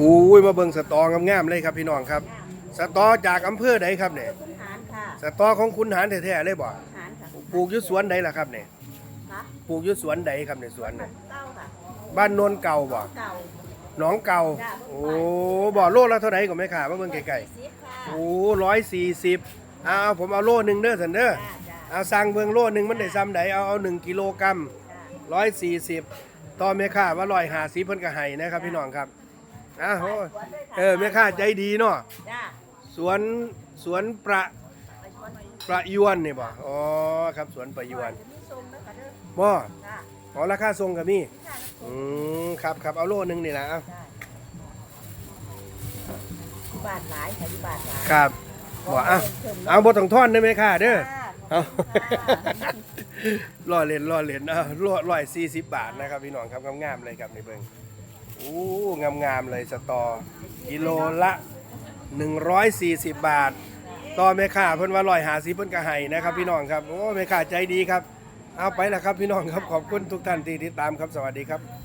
อุ้ยมาเบิ่งสตองามๆเลยครับพี่น้องครับ สตอจากอำเภอใดครับเนี่ยคุณหารค่ะสตอของคุณหารแท้ๆเลยบ่หารค่ะปลูกอยู่สวนใดล่ะครับเนี่ยค่ะปลูกอยู่สวนใดครับในสวนเนี่ยเก้าค่ะบ้านโนนเก่าบ่เก่า หนองเก่าจ้ะโอ้บ่โลละเท่าไหร่ก็ไม่ขามาเบิ่งไกลสิบค่ะๆโอ้ร้อยสี่สิบเอาเอาผมเอาโลหนึ่งเด้อสันเด้อจ้าจ้าเอาสั่งเบิ่งโลหนึ่งมันได้ซ้ำใดเอาเอาหนึ่งกิโลกรัม จ้าร้อยสี่สิบต่อแม่ค้าว่าร้อยห้าสิบเพิ่นก็ให้นะครับพี่น้องครับ อ้าวโอ้เออแม่ค้าใจดีเนาะจ้าสวนสวนประไปชวนไปประยวนนี่บ่อ๋อครับสวนประยวนจะมีทรงนะคะเด้อบ่จ้าอ๋อราคาทรงกับมีจ้านะอืมครับครับเอาโลนึงนี่นะเอาจ้าอยู่บาทหลายค่ะอยู่บาทหลายครับบ่เอาเอาบ่ต้องทอนได้ไหมค่ะเด้อจ้าเอาจ้าล่อเล่นล่อเล่นเอาล่อร้อยสี่สิบบาทนะครับพี่น้องครับงามๆเลยครับนี่เบิ่งโอ้ งามๆเลยสตอ กิโลละ 140 บาท ต่อแม่ค้าเพิ่นว่าลอยหาสีเพิ่นกระไห้นะครับพี่น้องครับ โอ้แม่ค้าใจดีครับ เอาไปละครับพี่น้องครับขอบคุณทุกท่านที่ติดตามครับสวัสดีครับ